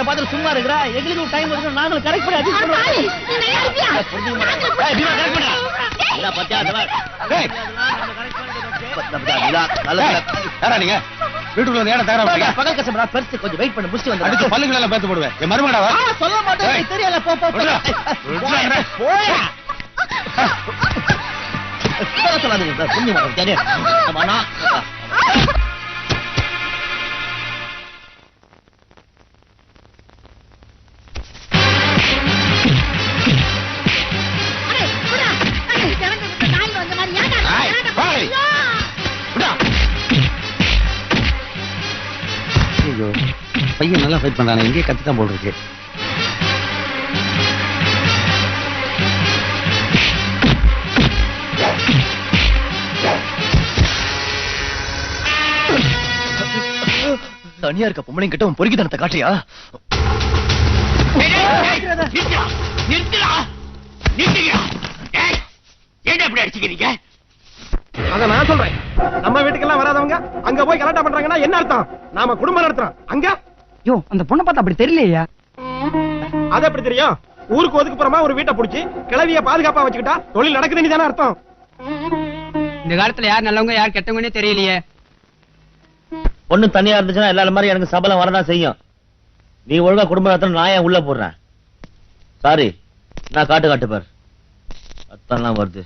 அதை பார்த்து சும்மா இருக்கிறா? எங்களுக்கு டைம் இருக்கு நாங்களும் கரெக்ட் பண்ணி பண்ணுவோம். பாத்தியா, யாரா நீங்க? வீட்டுக்குள்ள வந்து ஏன் தகரா நிலா. பண்ணீங்க பகல் கஷ்டப்படா பெருசு கொஞ்சம் வெயிட் பண்ணு. முடிச்சு வந்து பல்லுகள் எல்லாம் பேத்து போடுவேன். என் சொல்ல மாட்டேன். தெரியல போ போ. போயா சொல்லாதீங்க. தெரியும் பையன் நல்லா ஃபைட் பண்றானே. எங்கேயே கத்துட்டான் போல் இருக்கு தனியா இருக்க பொம்பளைங்க கிட்ட உன் பொறுக்கித்தனத்தை காட்டியா அத நான் சொல்றேன். நம்ம வீட்டுக்கெல்லாம் வராதவங்க அங்க போய் கலாட்டா பண்றாங்கன்னா என்ன அர்த்தம்? நாம குடும்பம் நடத்துறோம். அங்க யோ அந்த பொண்ணை பார்த்தா அப்படி தெரியலையா. அது எப்படி தெரியும்? ஊருக்கு ஒதுக்குப்புறமா ஒரு வீட்டை புடிச்சு கிளவிய பாதுகாப்பா வச்சுக்கிட்டா தொழில் நடக்குதுன்னு தானே அர்த்தம். இந்த காலத்துல யார் நல்லவங்க யார் கெட்டவங்கன்னே தெரியலையே. பொண்ணு தனியா இருந்துச்சுன்னா எல்லாரும் மாதிரி எனக்கு சபலம் வரதான் செய்யும். நீ ஒழுங்கா குடும்ப நடத்தின நான் ஏன் உள்ள போடுறேன்? சாரி நான் காட்டு காட்டு பார். அத்தெல்லாம் வருது.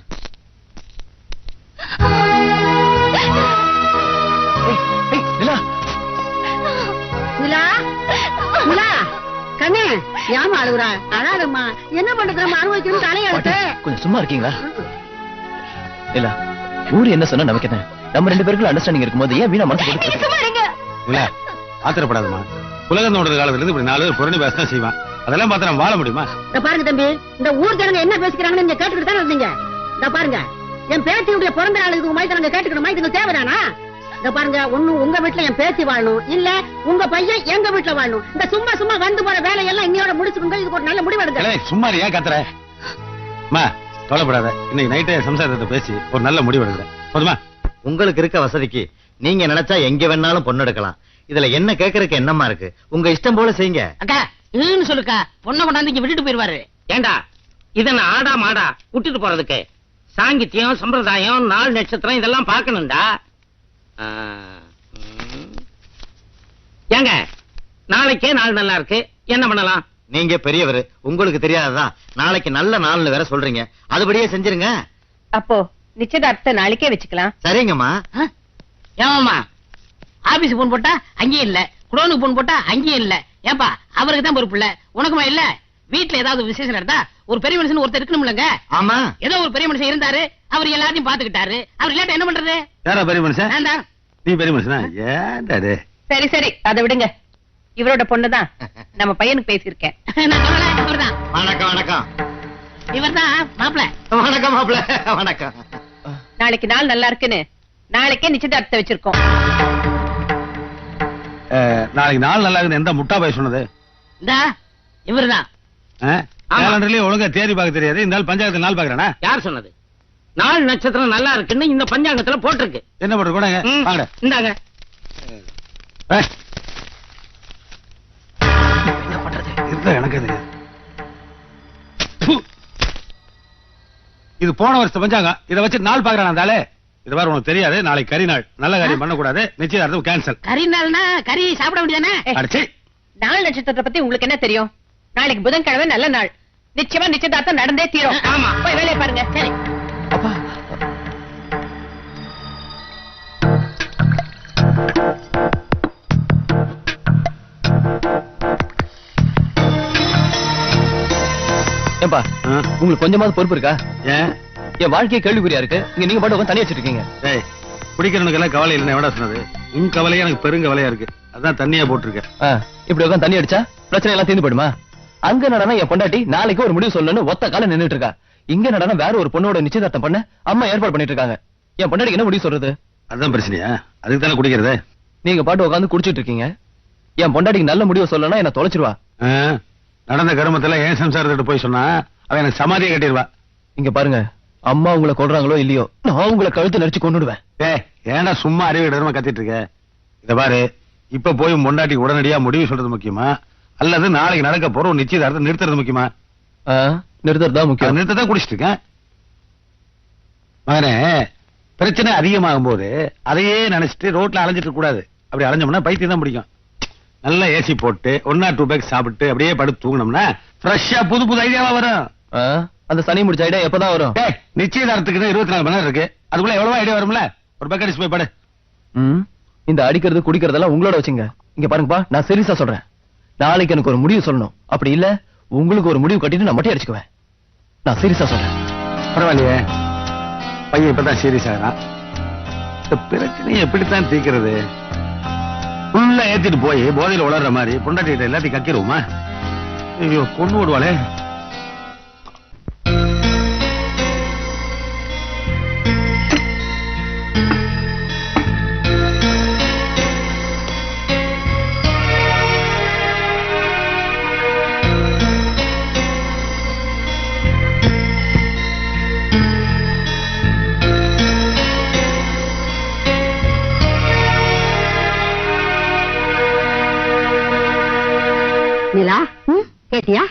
ஏமா அழுகுறா? அழாதம்மா. என்ன பண்றது நம்ம அனுபவிக்கணும் தலையெழுத்து. கொஞ்சம் சும்மா இருக்கீங்களா? இல்ல ஊரு என்ன சொன்னா நமக்கு என்ன? நம்ம ரெண்டு பேருக்குள்ள அண்டர்ஸ்டாண்டிங் இருக்கும்போது ஏன் வீணா மனசு? இல்ல ஆத்திரப்படாதம்மா. உலகம் தோன்றது காலத்துல இருந்து இப்படி நாலு பேர் புரணி பேசதான் செய்வான். அதெல்லாம் பார்த்து நம்ம வாழ முடியுமா? இந்த பாருங்க தம்பி இந்த ஊர் ஜனங்க என்ன பேசிக்கிறாங்கன்னு நீங்க கேட்டுக்கிட்டு தானே இருந்தீங்க. இந்த பாருங்க என் பேத்தியுடைய பிறந்த நாள் இதுக்கு மாதிரி நாங்க கேட்டுக்கணுமா? இதுக்கு தேவைதானா? இந்த பாருங்க ஒண்ணு உங்க வீட்டுல என் பேத்தி வாழணும் இல்ல உங்க பையன் எங்க வீட்டுல வாழணும். இந்த சும்மா சும்மா வந்து போற வேலையெல்லாம் இன்னையோட முடிச்சுக்கோங்க இதுக்கு ஒரு நல்ல முடிவு எடுங்க. ஏலே, சும்மா ஏன் கத்துற? அம்மா கவலைப்படாத. இன்னைக்கு நைட்டே சம்சாரத்தை பேசி ஒரு நல்ல முடிவு எடுக்கிறேன். போதுமா? உங்களுக்கு இருக்க வசதிக்கு நீங்க நினைச்சா எங்க வேணாலும் பொண்ணு எடுக்கலாம். இதுல என்ன கேக்குறதுக்கு என்னமா இருக்கு? உங்க இஷ்டம் போல செய்யுங்க. அக்கா ஈன்னு சொல்லுக்கா. பொண்ணை கொண்டாந்து இங்க விட்டுட்டு போயிருவாரு. ஏண்டா? இதென்ன ஆடா மாடா விட்டுட்டு போறதுக்கு சாங்கித்யம் சம்பிரதாயம் நாள் நட்சத்திரம் இதெல்லாம் ம். ஏங்க நாளைக்கே நாள் நல்லா இருக்கு. என்ன பண்ணலாம்? நீங்க பெரியவர் உங்களுக்கு தெரியாததா? நாளைக்கு நல்ல நாள்னு வேற சொல்றீங்க. அதுபடியே செஞ்சிருங்க. அப்போ நிச்சயதார்த்தத்தை நாளைக்கே வச்சுக்கலாம். சரிங்கம்மா. ஏமாமா ஆபீஸ் போன் போட்டா அங்கேயும் இல்ல. குடோனுக்கு போன் போட்டா அங்கேயும் இல்ல. ஏப்பா அவருக்கு தான் பொறுப்பு இல்ல. உனக்குமா இல்ல? வீட்டுல ஏதாவது விசேஷம் நடந்தா ஒரு பெரிய மனுஷன் ஒருத்தர் இருக்கணும்லங்க. ஆமா. ஏதோ ஒரு பெரிய மனுஷன் இருந்தாரு அவர் எல்லாத்தையும் பாத்துக்கிட்டாரு அவர் இல்லாட்ட என்ன பண்றது? யாரா பெரிய மனுஷன்? நான் தான். நீ பெரிய மனுஷனா? ஏன்டா டே சரி சரி அதை விடுங்க. இவரோட பொண்ணுதான் நம்ம பையனுக்கு பேசியிருக்கேன். இவர்தான் வணக்கம் வணக்கம். இவர்தான் மாப்பிள்ள வணக்கம் மாப்பிள. வணக்கம். நாளைக்கு நாள் நல்லா இருக்குன்னு. நாளைக்கே நிச்சயதார்த்தத்தை வச்சிருக்கோம். அஹ், நாளைக்கு நாள் நல்லா இருக்குது எந்த முட்டா போய் சொன்னது? இந்தா இவர்தான். கேலண்டர்லயே ஒழுங்கா தேதி பார்க்க தெரியாது. இந்த நாள் பஞ்சாயத்து நாள் பாக்குறானா யார் சொன்னது? நாள் நட்சத்திரம் நல்லா இருக்குன்னு இந்த பஞ்சாங்கத்துல போட்டிருக்கு. என்ன கூட ம், வாங்கடா இந்தாங்க. ஏய். இருக்கா எனக்கு இது ப்பு. இது போன வருஷம் பஞ்சாங்கம். இத வச்சு நாள் பாக்குறான் அந்த ஆளு? இது வேற உனக்கு தெரியாது. நாளைக்கு கறி நாள். நல்ல காரியம் பண்ணக்கூடாது. நிச்சயதார்த்தம் கேன்சல் கறி நாள்னா கறி சாப்பிட அடிச்சு நாள் நட்சத்திரத்தை பத்தி உங்களுக்கு என்ன தெரியும்? நாளைக்கு புதன்கிழமை நல்ல நாள். நிச்சயமா நிச்சயதார்த்தம் நடந்தே தீரும். ஆமா. போய் வேலையை பாருங்க. சரி. அப்பா. ஏன்பா உங்களுக்கு கொஞ்சமாவது பொறுப்பு இருக்கா? ஏன்? என் வாழ்க்கையை கேள்விக்குறியா இருக்கு. இங்க நீங்க பாட்டு தனியா வச்சிருக்கீங்க ஏய் குடிக்கிறவனுக்கு எல்லாம் கவலை இல்லைன்னு எவடா சொன்னது? உன் கவலையே எனக்கு பெருங்கவலையா இருக்கு. அதான் தண்ணியா போட்டிருக்கேன். இப்படி உட்காந்து தண்ணி அடிச்சா பிரச்சனை எல்லாம் தீர்ந்து போயிடுமா? அங்க நடனா என் பொண்டாட்டி நாளைக்கு ஒரு முடிவு சொல்லணும்னு ஒத்த கால நின்னுட்டு இருக்கா. இங்க நடனா வேற ஒரு பொண்ணோட நிச்சயதார்த்தம் பண்ண அம்மா ஏற்பாடு பண்ணிட்டு இருக்காங்க. என் பொண்டாட்டிக்கு என்ன முடிவு சொல்றது? அதுதான் பிரச்சனையா? அதுக்கு தானே குடிக்கிறது? நீங்க பாட்டு உட்காந்து குடிச்சிட்டு இருக்கீங்க. என் பொண்டாட்டிக்கு நல்ல முடிவு சொல்லணும்னா என்ன தொலைச்சிருவா. நடந்த கருமத்துல ஏன் சம்சாரத்திட்ட போய் சொன்னா அவன் எனக்கு சமாதியை கட்டிடுவா. இங்க பாருங்க அம்மா உங்களை கொல்றாங்களோ இல்லையோ நான் உங்களை கழுத்து நடிச்சு கொண்டுடுவேன் ஏய் ஏன்டா சும்மா அறிவு கத்திட்டு இருக்க? இத பாரு இப்ப போய் பொண்டாட்டி உடனடியா முடிவு சொல்றது முக்கியமா? அல்லது நாளைக்கு நடக்க போற ஒரு நிச்சயதார்த்தம் நிறுத்துறது முக்கியமா? நிறுத்தம் தான் அதை நிறுத்ததான் குடிச்சிட்டு இருக்கேன் மகனே பிரச்சனை அதிகமாகும் போது அதையே நினைச்சிட்டு ரோட்ல அலைஞ்சிட்டு கூடாது. அப்படி அலைஞ்சோம்னா பைத்தியம் தான் பிடிக்கும். நல்லா ஏசி போட்டு ஒன் ஆர் டூ பேக் சாப்பிட்டு அப்படியே படுத்து தூங்கினோம்னா ஃப்ரெஷ்ஷா புது புது ஐடியாவா வரும். அந்த சனி முடிச்ச ஐடியா எப்பதான் வரும்? டேய், நிச்சயதார்த்தத்துக்கு இருபத்தி நாலு மணி நேரம் இருக்கு. அதுக்குள்ள எவ்வளவு ஐடியா வரும்ல? ஒரு பேக் அடிச்சு போய் படு. இந்த அடிக்கிறது குடிக்கிறதெல்லாம் உங்களோட வச்சுங்க. இங்க பாருங்கப்பா நான் சீரியஸா சொல்றேன். நாளைக்கு எனக்கு ஒரு முடிவு சொல்லணும். அப்படி இல்ல உங்களுக்கு ஒரு முடிவு கட்டிட்டு நான் மட்டும் அடிச்சுக்குவேன். நான் சீரியஸா சொல்றேன். பரவாயில்லையே. பையன் இப்பதான் சீரியஸ் ஆகிறான். இந்த பிரச்சனையை எப்படித்தான் தீக்கிறது ஃபுல்லா ஏத்திட்டு போய் போதையில உளர்ற மாதிரி பொண்டாட்டிகிட்ட எல்லாத்தையும் கக்கிடுவோமா ஐயோ கொண்டு விடுவாளே கேட்டியா?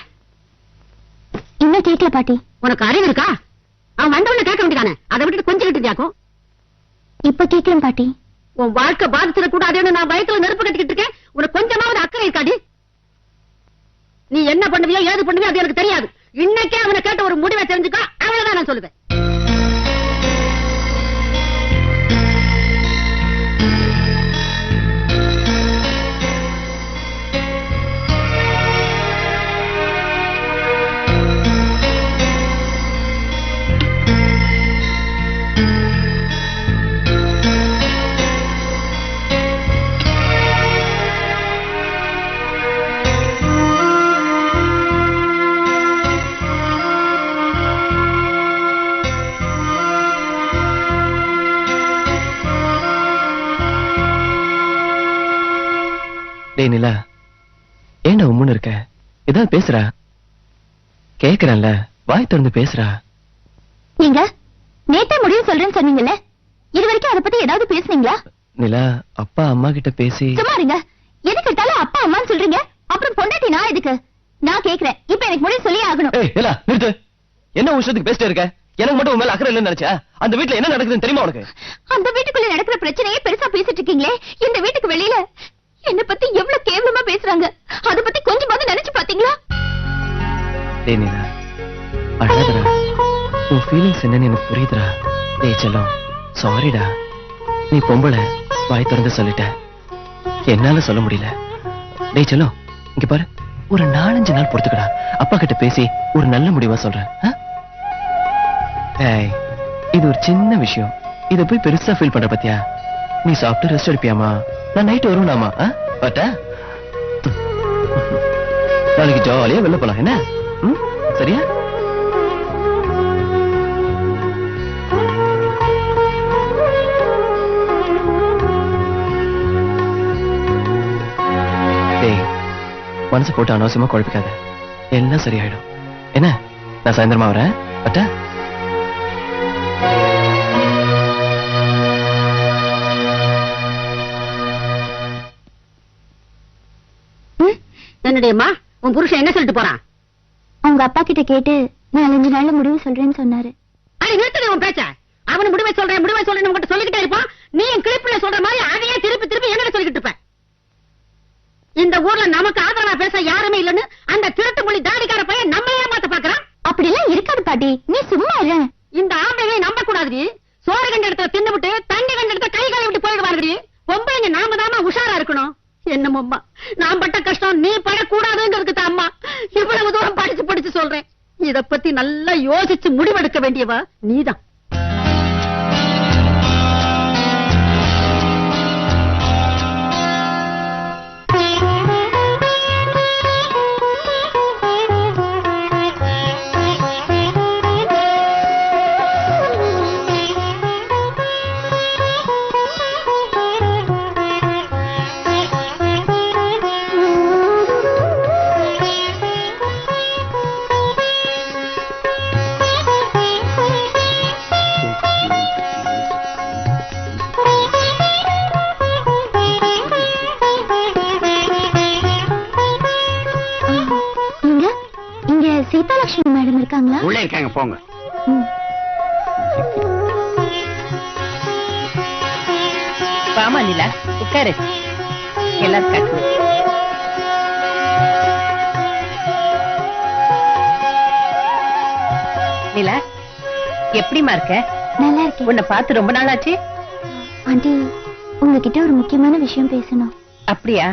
இன்னும் கேட்கல பாட்டி. உனக்கு அறிவு இருக்கா? அவன் வந்தவன கேட்க வேண்டியதானே? அதை விட்டுட்டு கொஞ்சம் கிட்டு இப்ப கேட்கிறேன் பாட்டி. உன் வாழ்க்கை பாதிச்சிட கூடாதுன்னு நான் வயித்துல நெருப்பு கட்டிக்கிட்டு இருக்கேன். உனக்கு கொஞ்சமாவது அக்கறை இருக்காடி. நீ என்ன பண்ணுவியோ ஏது பண்ணுவியோ அது எனக்கு தெரியாது. இன்னைக்கே அவனை கேட்ட ஒரு முடிவை தெரிஞ்சுக்கோ அவ்வளவுதான் நான் சொல்லுவேன். ஏதாவது பேசுறா? கேக்குறேன்ல வாய் திறந்து பேசுறா. நீங்க நேத்தே முடிவு சொல்றேன்னு சொன்னீங்கல்ல இது வரைக்கும் அதை பத்தி ஏதாவது பேசுனீங்களா? நிலா அப்பா அம்மா கிட்ட பேசி சும்மா இருங்க. எதுக்கு எடுத்தாலும் அப்பா அம்மான்னு சொல்றீங்க. அப்புறம் பொண்டாட்டி நான் எதுக்கு? நான் கேக்குறேன். இப்ப எனக்கு முடிவு சொல்லியே ஆகணும். ஏய் நிலா நிறுத்து. என்ன உன் இஷ்டத்துக்கு பேசிட்டே இருக்க? எனக்கு மட்டும் மேல அக்கறை இல்லைன்னு நினைச்சா? அந்த வீட்ல என்ன நடக்குதுன்னு தெரியுமா உனக்கு? அந்த வீட்டுக்குள்ள நடக்கிற பிரச்சனையே பெருசா பேசிட்டு இருக்கீங்களே. இந்த வீட்டுக்கு வெளியில என்ன பத்தி எவ்வளவு கேவலமா பேசுறாங்க? அத பத்தி கொஞ்சமாவது நினைச்சு பாத்தீங்களா டேய் நிலா அழாதடா. உன் ஃபீலிங்ஸ் என்னன்னு எனக்கு புரியுதுடா. டேய் செல்லம் சாரிடா நீ பொம்பளை வாய் திறந்து சொல்லிட்ட. என்னால சொல்ல முடியல. டேய் செல்லம் இங்க பாரு. ஒரு நாலஞ்சு நாள் பொறுத்துக்கடா. அப்பா கிட்ட பேசி ஒரு நல்ல முடிவா சொல்றேன். ஏய் இது ஒரு சின்ன விஷயம். இதை போய் பெருசா ஃபீல் பண்ற பத்தியா? நீ சாப்பிட்டு ரெஸ்ட் எடுப்பியாமா நான் நைட் வருவேனாமா பட்டா நாளைக்கு ஜாலியா வெளில போலாம் என்ன? சரியா? மனசு போட்டு அனாவசியமா குழப்பிக்காத. எல்லாம் சரியாயிடும். என்ன? நான் சாயந்தரமா வரேன் அட்டா? என்னடியம்மா? உன் புருஷன் என்ன சொல்லிட்டு போறான்? அவங்க அப்பா கிட்ட கேட்டு நாலஞ்சு நாள்ல முடிவு சொல்றேன்னு சொன்னாரு. அடி நிறுத்தடி உன் பேச்ச. அவன் முடிவை சொல்றேன் முடிவை சொல்றேன் உங்ககிட்ட சொல்லிக்கிட்டே இருப்பான். நீ என் கிளிப்புல சொல்ற மாதிரி அதையே திருப்பி திருப்பி என்னட சொல்லிக்கிட்டு இருப்ப? இந்த ஊர்ல நமக்கு ஆதரவா பேச யாருமே இல்லைன்னு அந்த திருட்டு மொழி தாடிக்கார பையன் நம்ம ஏமாத்த பாக்குறான். அப்படிலாம் இருக்காது பாட்டி. நீ சும்மா இரு. இந்த ஆம்பளையை நம்ப கூடாதுடி சோறு கண்ட இடத்துல தின்னுபிட்டு தண்ணி கண்ட இடத்துல கை காலை விட்டு போயிடுவாருடி. பொம்பளைங்க நாம தாமா உஷாரா இருக்கணும். என்னமோம்மா? நான் பட்ட கஷ்டம் நீ படக்கூடாதுங்கிறதுக்கு தான் அம்மா. இவ்வளவு தூரம் படிச்சு படிச்சு சொல்றேன். இத பத்தி நல்லா யோசிச்சு முடிவெடுக்க வேண்டியவா நீதான். மேடம் இருக்காங்களா? உள்ள இருக்காங்க போங்க. வாமா நிலா உட்காரு. எல்லாரும் காட்டு நிலா எப்படிமா இருக்க? நல்லா இருக்கேன். உன்னை பார்த்து ரொம்ப நாள் ஆச்சு ஆண்டி உங்ககிட்ட ஒரு முக்கியமான விஷயம் பேசணும். அப்படியா?